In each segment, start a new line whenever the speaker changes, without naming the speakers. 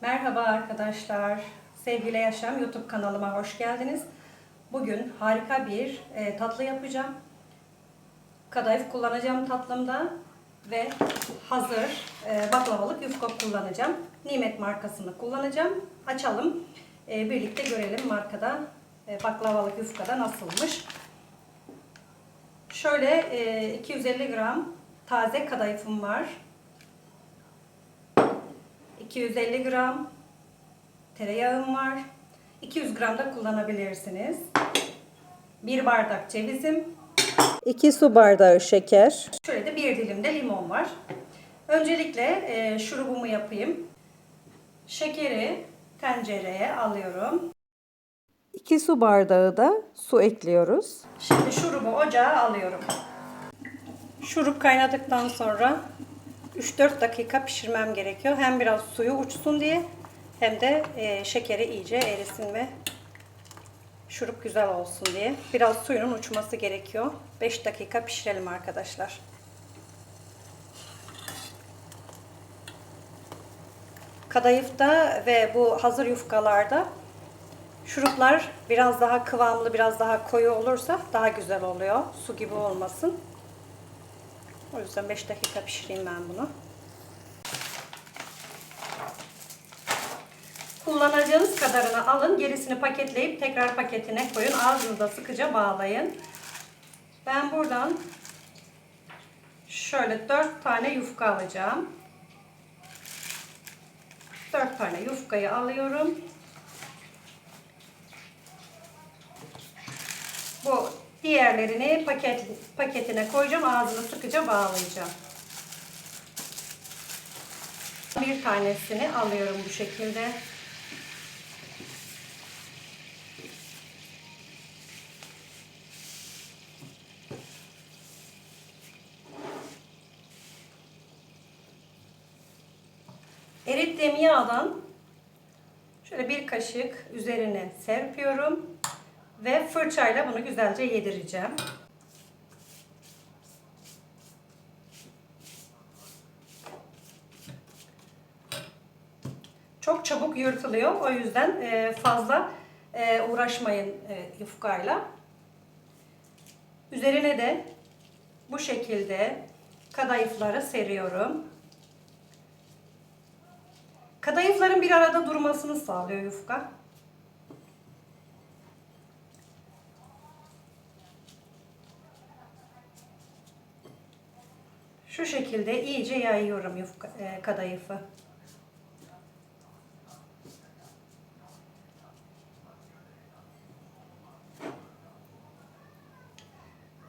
Merhaba arkadaşlar. Sevgili Yaşam YouTube kanalıma hoş geldiniz. Bugün harika bir e, tatlı yapacağım. Kadayıf kullanacağım tatlımda ve hazır e, baklavalık yufka kullanacağım. Nimet markasını kullanacağım. Açalım. E, birlikte görelim markada e, baklavalık yufkada nasılmış. Şöyle e, 250 gram taze kadayıfım var. 250 gram tereyağım var. 200 gram da kullanabilirsiniz. 1 bardak cevizim.
2 su bardağı şeker.
Şöyle de bir dilim de limon var. Öncelikle e, şurubumu yapayım. Şekeri tencereye alıyorum.
2 su bardağı da su ekliyoruz.
Şimdi şurubu ocağa alıyorum. Şurup kaynadıktan sonra 3-4 dakika pişirmem gerekiyor. Hem biraz suyu uçsun diye hem de e, şekeri iyice erisin ve şurup güzel olsun diye. Biraz suyunun uçması gerekiyor. 5 dakika pişirelim arkadaşlar. Kadayıfta ve bu hazır yufkalarda Şuruplar biraz daha kıvamlı, biraz daha koyu olursa daha güzel oluyor. Su gibi olmasın. O yüzden 5 dakika pişireyim ben bunu. Kullanacağınız kadarını alın. Gerisini paketleyip tekrar paketine koyun. Ağzını da sıkıca bağlayın. Ben buradan şöyle 4 tane yufka alacağım. 4 tane yufkayı alıyorum. Bu diğerlerini paket paketine koyacağım. Ağzını sıkıca bağlayacağım. Bir tanesini alıyorum bu şekilde. Erittiğim yağdan şöyle bir kaşık üzerine serpiyorum. Ve fırçayla bunu güzelce yedireceğim. Çok çabuk yırtılıyor. O yüzden e, fazla e, uğraşmayın e, yufkayla. Üzerine de bu şekilde kadayıfları seriyorum. Kadayıfların bir arada durmasını sağlıyor yufka. Şu şekilde iyice yayıyorum yufka, e, kadayıfı.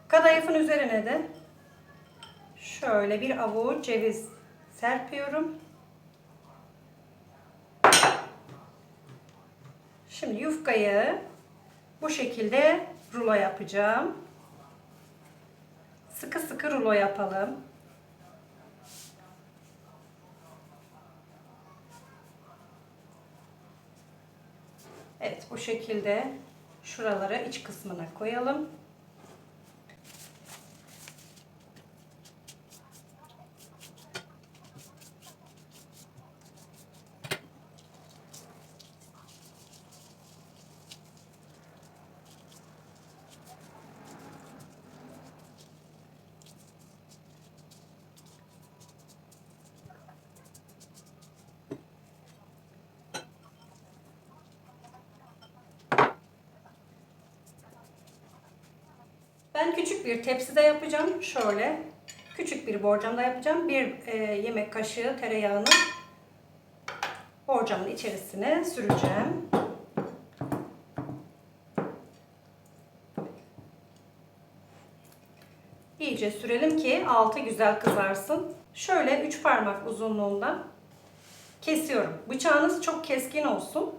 Kadayıfın üzerine de şöyle bir avuç ceviz serpiyorum. Şimdi yufkayı bu şekilde rulo yapacağım. Sıkı sıkı rulo yapalım. Evet bu şekilde şuralara iç kısmına koyalım. Ben küçük bir tepside yapacağım. Şöyle küçük bir borcamda yapacağım. Bir e, yemek kaşığı tereyağını borcamın içerisine süreceğim. İyice sürelim ki altı güzel kızarsın. Şöyle 3 parmak uzunluğunda kesiyorum. Bıçağınız çok keskin olsun.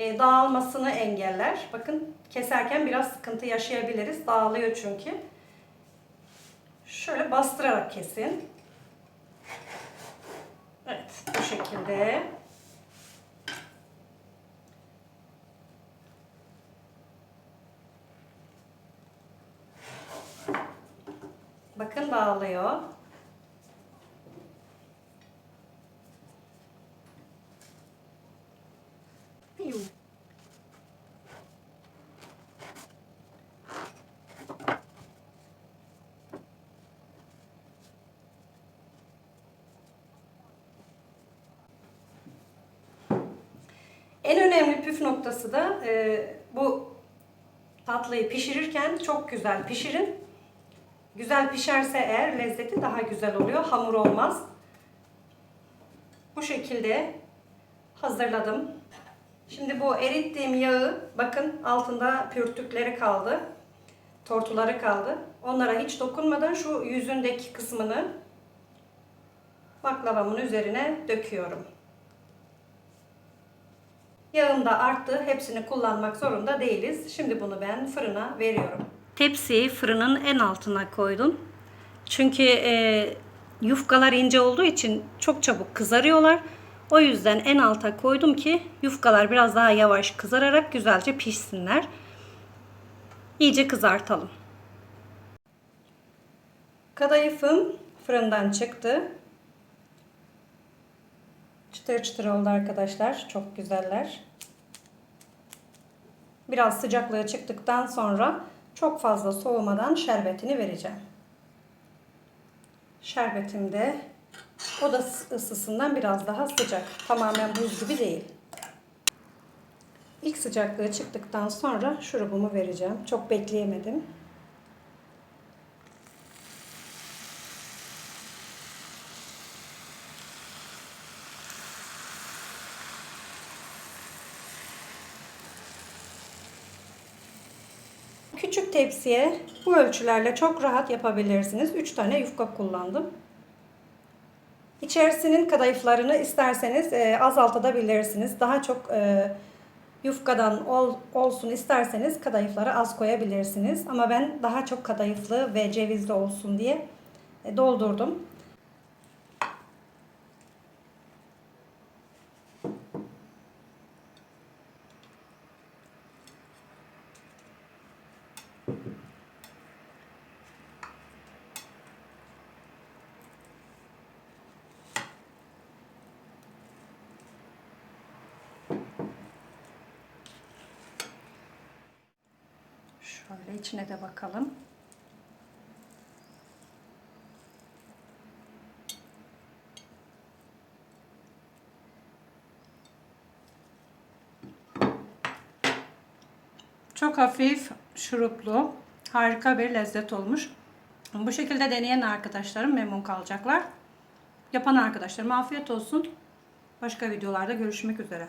E, dağılmasını engeller. Bakın keserken biraz sıkıntı yaşayabiliriz. Dağılıyor çünkü. Şöyle bastırarak kesin. Evet bu şekilde. Bakın dağılıyor. En önemli püf noktası da e, bu tatlıyı pişirirken çok güzel pişirin. Güzel pişerse eğer lezzeti daha güzel oluyor. Hamur olmaz. Bu şekilde hazırladım. Şimdi bu erittiğim yağı bakın altında pürtükleri kaldı. Tortuları kaldı. Onlara hiç dokunmadan şu yüzündeki kısmını baklavamın üzerine döküyorum. Yağım da arttı. Hepsini kullanmak zorunda değiliz. Şimdi bunu ben fırına veriyorum. Tepsiyi fırının en altına koydum. Çünkü e, yufkalar ince olduğu için çok çabuk kızarıyorlar. O yüzden en alta koydum ki yufkalar biraz daha yavaş kızararak güzelce pişsinler. İyice kızartalım. Kadayıfım fırından çıktı. Çıtır çıtır oldu arkadaşlar. Çok güzeller. Biraz sıcaklığı çıktıktan sonra çok fazla soğumadan şerbetini vereceğim. Şerbetim de oda ısısından biraz daha sıcak. Tamamen buz gibi değil. İlk sıcaklığı çıktıktan sonra şurubumu vereceğim. Çok bekleyemedim. Küçük tepsiye bu ölçülerle çok rahat yapabilirsiniz. 3 tane yufka kullandım. İçerisinin kadayıflarını isterseniz e, azaltabilirsiniz. Daha çok e, yufkadan ol, olsun isterseniz kadayıfları az koyabilirsiniz. Ama ben daha çok kadayıflı ve cevizli olsun diye e, doldurdum. Şöyle içine de bakalım. Çok hafif şuruplu, harika bir lezzet olmuş. Bu şekilde deneyen arkadaşlarım memnun kalacaklar. Yapan arkadaşlarıma afiyet olsun. Başka videolarda görüşmek üzere.